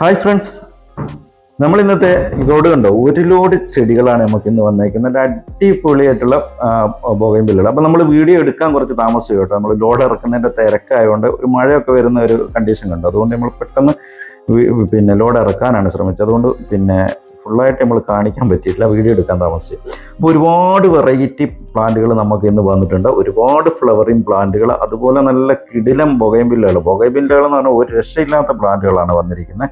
Hi friends നമ്മൾ ഇന്നത്തെ load കണ്ടോ? ഒരു ലോഡ് ചെടികളാണ് നമുക്ക് ഇന്ന് വന്നേക്കുന്നത്. അടിപൊളിയായിട്ടുള്ള ബോഗയും ബില്ലുകൾ അപ്പം നമ്മൾ വീഡിയോ എടുക്കാൻ കുറച്ച് താമസിച്ചു കേട്ടോ. നമ്മൾ ലോഡ് ഇറക്കുന്നതിന്റെ തിരക്കായതുകൊണ്ട് ഒരു മഴയൊക്കെ വരുന്ന ഒരു കണ്ടീഷൻ കണ്ടു. അതുകൊണ്ട് നമ്മൾ പെട്ടെന്ന് പിന്നെ ലോഡ് ഇറക്കാനാണ് ശ്രമിച്ചത്. അതുകൊണ്ട് പിന്നെ ഫുള്ളായിട്ട് നമ്മൾ കാണിക്കാൻ പറ്റിയിട്ടില്ല. വീഡിയോ എടുക്കാൻ താമസിച്ചു. അപ്പോൾ ഒരുപാട് വെറൈറ്റി പ്ലാന്റുകൾ നമുക്ക് ഇന്ന് വന്നിട്ടുണ്ട്. ഒരുപാട് ഫ്ലവറിങ് പ്ലാന്റുകൾ അതുപോലെ നല്ല കിടിലം ബൊഗൈബില്ലകൾ ബൊഗൈബില്ലകൾ എന്ന് പറഞ്ഞാൽ ഒരു രക്ഷയില്ലാത്ത പ്ലാന്റുകളാണ് വന്നിരിക്കുന്നത്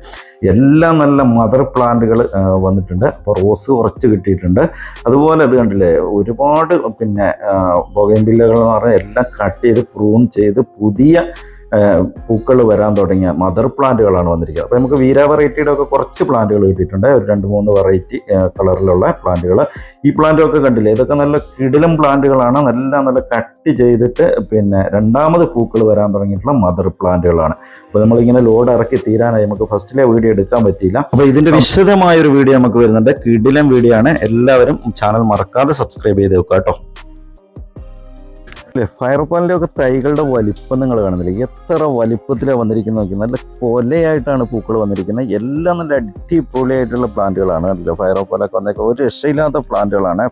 എല്ലാം നല്ല മദർ പ്ലാന്റുകൾ വന്നിട്ടുണ്ട്. അപ്പോൾ റോസ് കുറച്ച് കിട്ടിയിട്ടുണ്ട്. അതുപോലെ അത് കണ്ടില്ലേ ഒരുപാട് പിന്നെ ബൊഗൈബില്ലകൾ എന്ന് പറഞ്ഞാൽ എല്ലാം കട്ട് ചെയ്ത് പ്രൂൺ ചെയ്ത് പുതിയ പൂക്കൾ വരാൻ തുടങ്ങിയ മദർ പ്ലാന്റുകളാണ് വന്നിരിക്കുന്നത്. അപ്പോൾ നമുക്ക് വീര വെറൈറ്റിയുടെ ഒക്കെ കുറച്ച് പ്ലാന്റുകൾ കിട്ടിയിട്ടുണ്ട്. ഒരു രണ്ട് മൂന്ന് വെറൈറ്റി കളറിലുള്ള പ്ലാന്റുകൾ ഈ പ്ലാന്റൊക്കെ കണ്ടില്ലേ? ഇതൊക്കെ നല്ല കിടിലം പ്ലാന്റുകളാണ്. നല്ല നല്ല കട്ട് ചെയ്തിട്ട് പിന്നെ രണ്ടാമത് പൂക്കൾ വരാൻ തുടങ്ങിയിട്ടുള്ള മദർ പ്ലാന്റുകളാണ്. അപ്പോൾ നമ്മളിങ്ങനെ ലോഡ് ഇറക്കി തീരാനായി. നമുക്ക് ഫസ്റ്റിലെ വീഡിയോ എടുക്കാൻ പറ്റിയില്ല. അപ്പോൾ ഇതിന്റെ വിശദമായ ഒരു വീഡിയോ നമുക്ക് വരുന്നുണ്ട്. കിടിലം വീഡിയോ ആണ്. എല്ലാവരും ചാനൽ മറക്കാതെ സബ്സ്ക്രൈബ് ചെയ്ത് വെക്കുക കേട്ടോ. അല്ലേ ഫയർ പാനിലൊക്കെ തൈകളുടെ വലിപ്പം നിങ്ങൾ കാണുന്നില്ല? എത്ര വലിപ്പത്തിലാണ് വന്നിരിക്കുന്നത് നോക്കി നല്ല കൊലയായിട്ടാണ് പൂക്കൾ വന്നിരിക്കുന്നത്. എല്ലാം നല്ല അടിപൊളിയായിട്ടുള്ള പ്ലാന്റുകളാണ് കണ്ടില്ലേ? ഫയറോപ്പാലൊക്കെ വന്നേക്കുക ഒരു രക്ഷയില്ലാത്ത പ്ലാന്റുകളാണ്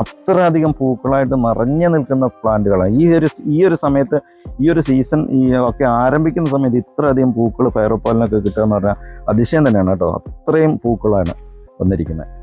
അത്ര അധികം പൂക്കളായിട്ട് നിറഞ്ഞു നിൽക്കുന്ന പ്ലാന്റുകളാണ് ഈ ഒരു ഈ ഒരു സമയത്ത് ഈ ഒരു സീസൺ ഈ ഒക്കെ ആരംഭിക്കുന്ന സമയത്ത് ഇത്രയധികം പൂക്കൾ ഫയറോപ്പാലിനൊക്കെ കിട്ടുക എന്ന് പറഞ്ഞാൽ അതിശയം തന്നെയാണ് കേട്ടോ. അത്രയും പൂക്കളാണ് വന്നിരിക്കുന്നത്.